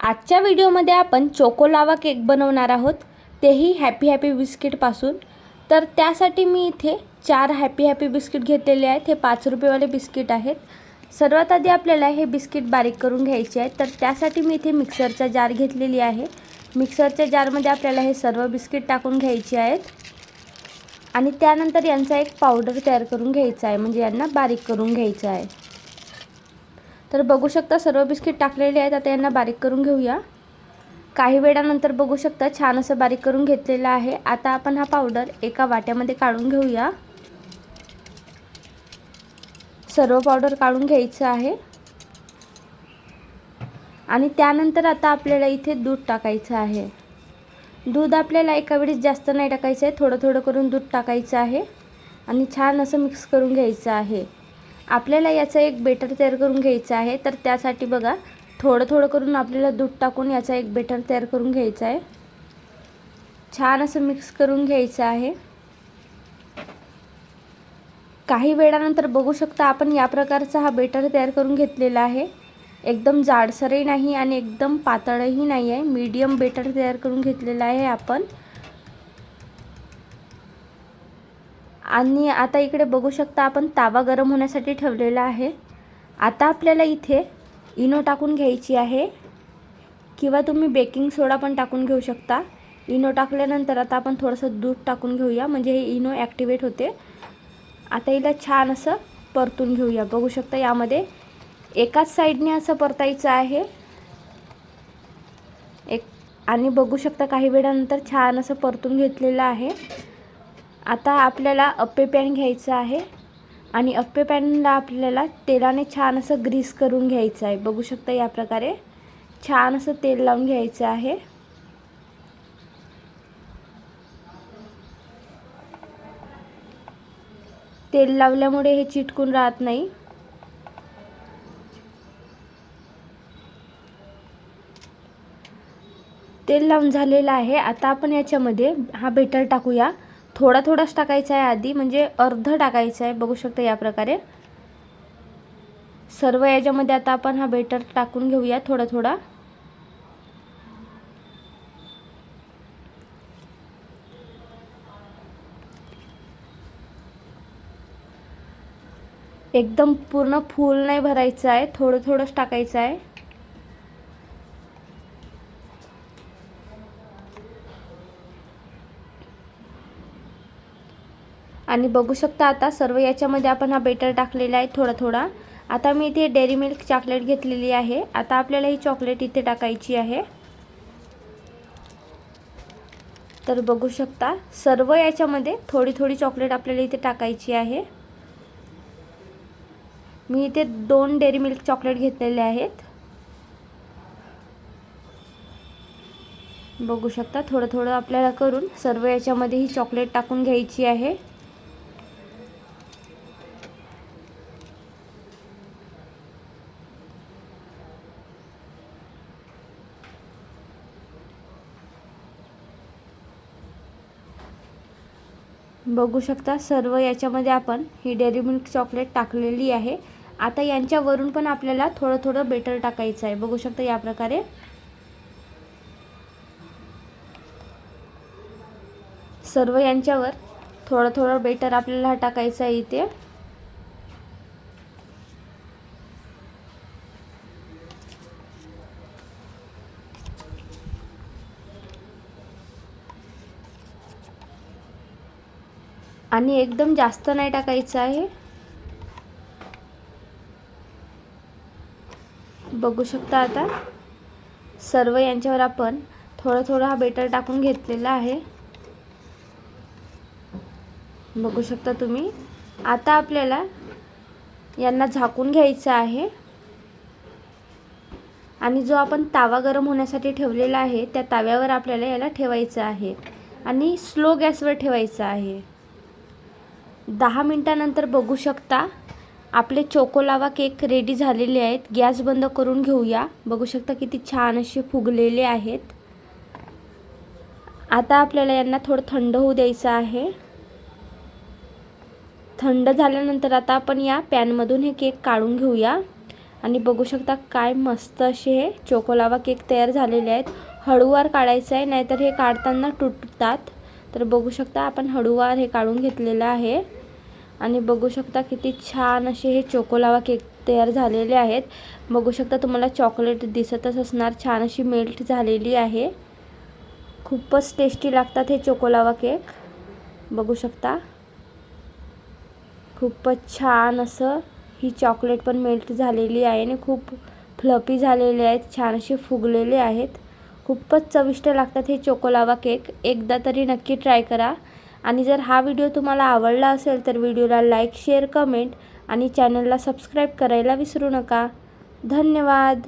आजच्या व्हिडिओमध्ये आपण चोको लावा केक बनवणार आहोत. तेही हॅपी हॅपी बिस्किटपासून तर त्यासाठी मी इथे चार हॅपी हॅपी बिस्किट घेतलेले आहेत. हे पाच रुपयेवाले बिस्किट आहेत. सर्वात आधी आपल्याला हे बिस्किट बारीक करून घ्यायचे आहे तर त्यासाठी मी इथे मिक्सरचा जार घेतलेली आहे. मिक्सरच्या जारमध्ये आपल्याला हे सर्व बिस्किट टाकून घ्यायचे आहेत. आणि त्यानंतर यांचा एक पावडर तयार करून घ्यायचा आहे. म्हणजे यांना बारीक करून घ्यायचं आहे. तर बघू शकता सर्व बिस्किट टाकलेले आहेत. आता यांना बारीक करून घेऊया. काही वेळानंतर बघू शकता छान असं बारीक करून घेतलेलं आहे. आता आपण हा पावडर एका वाट्यामध्ये काढून घेऊया. सर्व पावडर काढून घ्यायचं आहे. आणि त्यानंतर आता आपल्याला इथे दूध टाकायचं आहे. दूध आपल्याला एका वेळेस जास्त नाही टाकायचं आहे. थोडं थोडं करून दूध टाकायचं आहे. आणि छान असं मिक्स करून घ्यायचं आहे. आपल्याला याचा एक बेटर तयार करून घ्यायचं आहे. तर त्यासाठी बघा थोडं थोडं करून आपल्याला दूध टाकून याचा एक बेटर तयार करून घ्यायचा आहे. छान असं मिक्स करून घ्यायचं आहे. काही वेळानंतर बघू शकता आपण या प्रकारचा हा बेटर तयार करून घेतलेला आहे. एकदम जाडसरही नाही आणि एकदम पातळही नाही आहे. मीडियम बेटर तयार करून घेतलेला आहे आपण. आणि आता इकडे बघू शकता आपण तावा गरम होण्यासाठी ठेवलेला आहे. आता आपल्याला इथे इनो टाकून घ्यायची आहे. किंवा तुम्ही बेकिंग सोडा पण टाकून घेऊ शकता. इनो टाकल्यानंतर आता आपण थोडंसं दूध टाकून घेऊया. म्हणजे हे इनो ॲक्टिवेट होते. आता हिला छान असं परतून घेऊया. बघू शकता यामध्ये एकाच साईडने असं परतायचं आहे. एक आणि बघू शकता काही वेळानंतर छान असं परतून घेतलेलं आहे. आता आपल्याला अप्पे पॅन घ्यायचं आहे आणि अप्पे पॅनला आपल्याला तेलाने छान असं ग्रीस करून घ्यायचं आहे. बघू शकता या प्रकारे छान असं तेल लावून घ्यायचं आहे. तेल लावल्यामुळे हे चिटकून राहत नाही. तेल लावून झालेलं आहे. आता आपण याच्यामध्ये हा बेटर टाकूया. थोडा थोडाच टाकायचा आहे आधी म्हणजे अर्ध टाकायचं आहे बघू शकता या प्रकारे. सर्व याच्यामध्ये आता आपण हा बेटर टाकून घेऊया थोडा थोडा एकदम पूर्ण फूल नाही भरायचं आहे थोडं थोडंच टाकायचं आहे आणि बघू शकता आता सर्व याच्यामध्ये आपण हा बेटर टाकलेला आहे थोडा थोडा. आता मी इथे डेअरी मिल्क चॉकलेट घेतलेली आहे. आता आपल्याला ही चॉकलेट इथे टाकायची आहे. तर बघू शकता सर्व याच्यामध्ये थोडी थोडी चॉकलेट आपल्याला इथे टाकायची आहे. मी इथे दोन डेअरी मिल्क चॉकलेट घेतलेले आहेत. बघू शकता थोडं थोडं आपल्याला करून सर्व याच्यामध्ये ही चॉकलेट टाकून घ्यायची आहे. बघू शकता सर्व याच्यामध्ये आपण ही डेअरी मिल्क चॉकलेट टाकलेली आहे. आता यांच्यावरून पण आपल्याला थोडं थोडं बेटर टाकायचं आहे. बघू शकता या प्रकारे. सर्व यांच्यावर थोडं थोडं बेटर आपल्याला टाकायचं आहे इथे. आणि एकदम जास्त नाही टाकायचं आहे. बघू शकता आता. सर्व यांच्यावर आपण थोडं थोडं हा बेटर टाकून घेतलेला आहे. बघू शकता तुम्ही. आता आपल्याला यांना झाकून घ्यायचं आहे. आणि जो आपण तावा गरम होण्यासाठी ठेवलेला आहे त्या ताव्यावर आपल्याला याला ठेवायचं आहे. आणि स्लो गॅसवर ठेवायचं आहे. दहा मिनटानंतर बघू शकता. आपले चोको लावा केक रेडी झालेले आहेत. गॅस बंद करून घेऊया. बघू शकता किती छान असे फुगलेले आहेत. आता आपल्याला यांना थोडं थंड होऊ द्यायचं आहे. थंड झाल्यानंतर आता आपण या पॅनमधून हे केक काढून घेऊया. आणि बघू शकता काय मस्त असे हे चोकोलावा केक तयार झालेले आहेत. हळूवार काढायचं आहे नाहीतर हे काढताना तुटतात. तर बघू शकता आपण हळूवार हे काढून घेतलेलं आहे. आणि बघू शकता किती छान असे हे चोकोलावा केक तयार झालेले आहेत. बघू शकता तुम्हाला चॉकलेट दिसतच असणार छान अशी मेल्ट झालेली आहे. खूपच टेस्टी लागतात हे चोकोलावा केक बघू शकता. खूपच छान असं ही चॉकलेट पण मेल्ट झालेली आहे आणि खूप फ्लपी झालेले आहेत छान असे फुगलेले आहेत. खूपच चविष्ट लागतात हे चोकोलावा केक. एकदा तरी नक्की ट्राय करा. आणि जर हा व्हिडिओ तुम्हाला आवडला असेल तर व्हिडिओला लाईक शेअर कमेंट आणि चॅनलला सबस्क्राईब करायला विसरू नका. धन्यवाद!